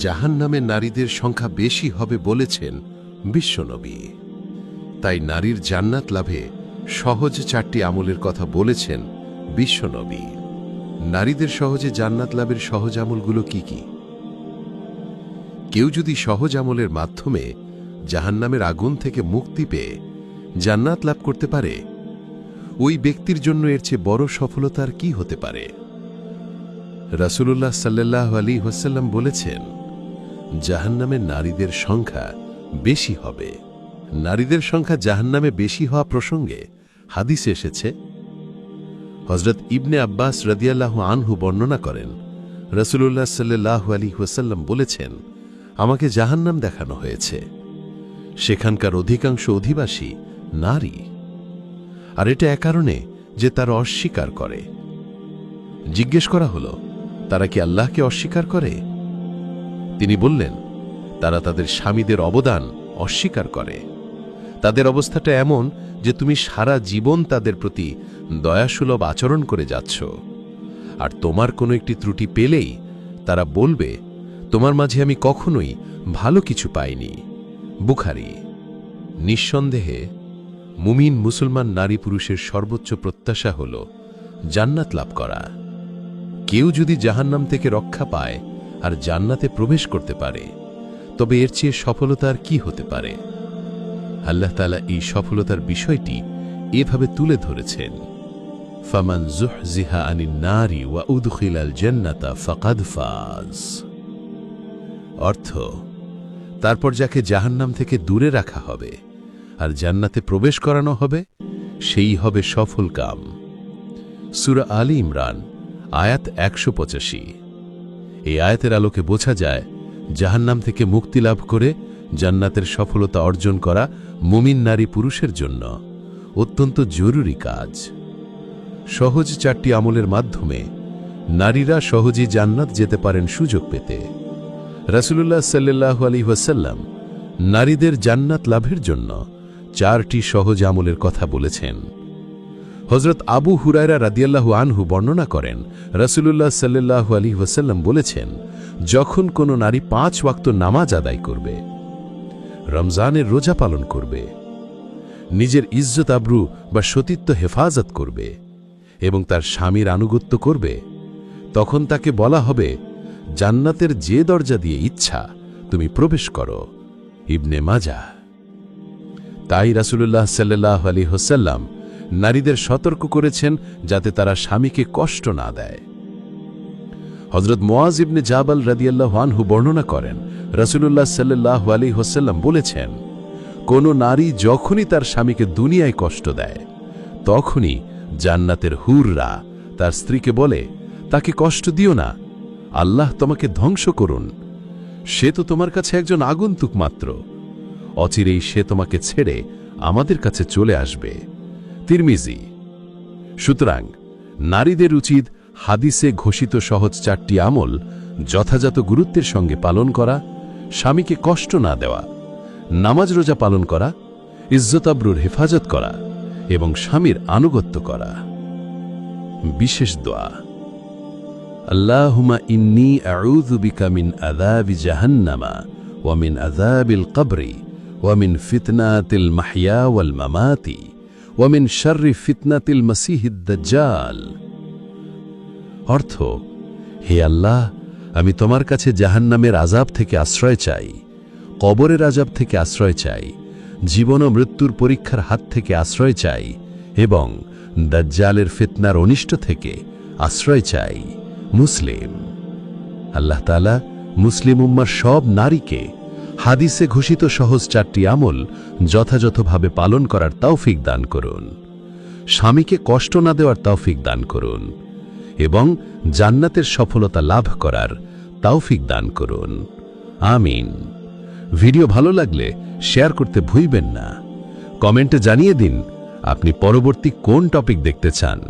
জাহান নামে নারীদের সংখ্যা বেশি হবে বলেছেন বিশ্বনবী। তাই নারীর জান্নাত লাভে সহজ চারটি আমলের কথা বলেছেন বিশ্বনবী। নারীদের সহজে জান্নাত লাভের সহজ আমলগুলো কি কি? কেউ যদি সহজ আমলের মাধ্যমে জাহান্নামের আগুন থেকে মুক্তি পেয়ে জান্নাত লাভ করতে পারে, ওই ব্যক্তির জন্য এর চেয়ে বড় সফলতার কি হতে পারে? রাসূলুল্লাহ সাল্লাহ আলী হোসাল্লাম বলেছেন জাহান্নামের নারীদের সংখ্যা বেশি হবে। নারীদের সংখ্যা জাহান্নামে বেশি হওয়া প্রসঙ্গে হাদিস এসেছে হজরত ইবনে আব্বাস রদিয়াল্লাহ আনহু বর্ণনা করেন রসুল্লাহ সাল্লাহ আলী ওয়াসাল্লাম বলেছেন, আমাকে জাহান্নাম দেখানো হয়েছে। সেখানকার অধিকাংশ অধিবাসী নারী। আর এটা এ কারণে যে তারা অস্বীকার করে। জিজ্ঞেস করা হলো, তারা কি আল্লাহকে অস্বীকার করে? তিনি বললেন, তারা তাদের স্বামীদের অবদান অস্বীকার করে। তাদের অবস্থাটা এমন যে তুমি সারা জীবন তাদের প্রতি দয়াসুলভ আচরণ করে যাচ্ছ। আর তোমার কোনো একটি ত্রুটি পেলেই তারা বলবে, তোমার মাঝে আমি কখনোই ভালো কিছু পাইনি। বুখারি। নিঃসন্দেহে মুমিন মুসলমান নারী পুরুষের সর্বোচ্চ প্রত্যাশা হল জান্নাত লাভ করা। কেউ যদি জাহান্নাম থেকে রক্ষা পায় আর জান্নাতে প্রবেশ করতে পারে। তবে এর চেয়ে সফলতার কি হতে পারে? আল্লাহ তালা এই সফলতার বিষয়টি এভাবে তুলে ধরেছেন। ফামান জুহজিহা আনি নারী ওয়া উদখিলাল জান্নাতা ফাকাদ ফাজ। অর্থ, তারপর যাকে জাহান্নাম থেকে দূরে রাখা হবে আর জান্নাতে প্রবেশ করানো হবে, সেই হবে সফল কাম। সুরা আলী ইমরান, আয়াত একশো পঁচাশি। এই আয়াতের আলোকে বোঝা যায়, জাহান্নাম থেকে মুক্তি লাভ করে জান্নাতের সফলতা অর্জন করা মুমিন নারী পুরুষের জন্য অত্যন্ত জরুরি কাজ। সহজ চারটি আমলের মাধ্যমে নারীরা সহজেই জান্নাত যেতে পারেন সুযোগ পেতে। রাসুলুল্লাহ সাল্লাহ আলী ওয়াসাল্লাম নারীদের জান্নাত লাভের জন্য চারটি সহজ আমলের কথা বলেছেন। হজরত আবু হুরায়রা রাদিয়াল্লাহু আনহু বর্ণনা করেন, রাসুলুল্লাহ সাল্লাহ আলী ওয়াসাল্লাম বলেছেন, যখন কোনো নারী পাঁচ ওয়াক্ত নামাজ আদায় করবে, রমজানের রোজা পালন করবে, নিজের ইজ্জত আব্রু বা সতীত্ব হেফাজত করবে এবং তার স্বামীর আনুগত্য করবে, তখন তাকে বলা হবে, জান্নাতের যে দরজা দিয়ে ইচ্ছা, তুমি প্রবেশ করো, ইবনে মাজা তাই রাসুলুল্লাহ সাল্লাহ আলী হোসাল্লাম নারীদের সতর্ক করেছেন যাতে তারা স্বামীকে কষ্ট না দেয়। হজরত মোয়াজ ইবনে জাবাল রাদিয়াল্লাহ আনহু বর্ণনা করেন, রাসুলুল্লাহ সাল্লাহ আলী হোসাল্লাম বলেছেন, কোন নারী যখনই তার স্বামীকে দুনিয়ায় কষ্ট দেয়, তখনই জান্নাতের হুররা তার স্ত্রীকে বলে, তাকে কষ্ট দিও না, আল্লাহ তোমাকে ধ্বংস করুন, সে তো তোমার কাছে একজন আগন্তুক মাত্র, অচিরেই সে তোমাকে ছেড়ে আমাদের কাছে চলে আসবে। তিরমিজি। সুতরাং নারীদের উচিত হাদিসে ঘোষিত সহজ চারটি আমল যথাযথ গুরুত্বের সঙ্গে পালন করা, স্বামীকে কষ্ট না দেওয়া, নামাজ রোজা পালন করা ইজ্জতাব্রুর হেফাজত করা এবং স্বামীর আনুগত্য করা। বিশেষ দোয়া আল্লাহুমা ইন্নি আউযু বিকা মিন আযাবি জাহান্নামা ওয়া মিন আযাবিল কবরি ওয়া মিন ফিতনাতিল মাহইয়া ওয়াল মামাতি। ওয়া মিন শাররি ফিতনাতিল মাসিহিদ দাজ্জাল অর্থ, হে আল্লাহ, আমি তোমার কাছে জাহান্নামের আজাব থেকে আশ্রয় চাই, কবরের আজাব থেকে আশ্রয় চাই, জীবন ও মৃত্যুর পরীক্ষার হাত থেকে আশ্রয় চাই এবং দাজ্জালের ফিতনার অনিষ্ট থেকে আশ্রয় চাই। মুসলিম, আল্লাহ তালা মুসলিম উম্মার সব নারীকে হাদিসে ঘোষিত সহজ চারটি আমল যথাযথভাবে পালন করার তৌফিক দান করুন। স্বামীকে কষ্ট না দেওয়ার তৌফিক দান করুন এবং জান্নাতের সফলতা লাভ করার তৌফিক দান করুন। আমিন। ভিডিও ভালো লাগলে শেয়ার করতে ভুলবেন না। কমেন্টে জানিয়ে দিন, আপনি পরবর্তী কোন টপিক দেখতে চান।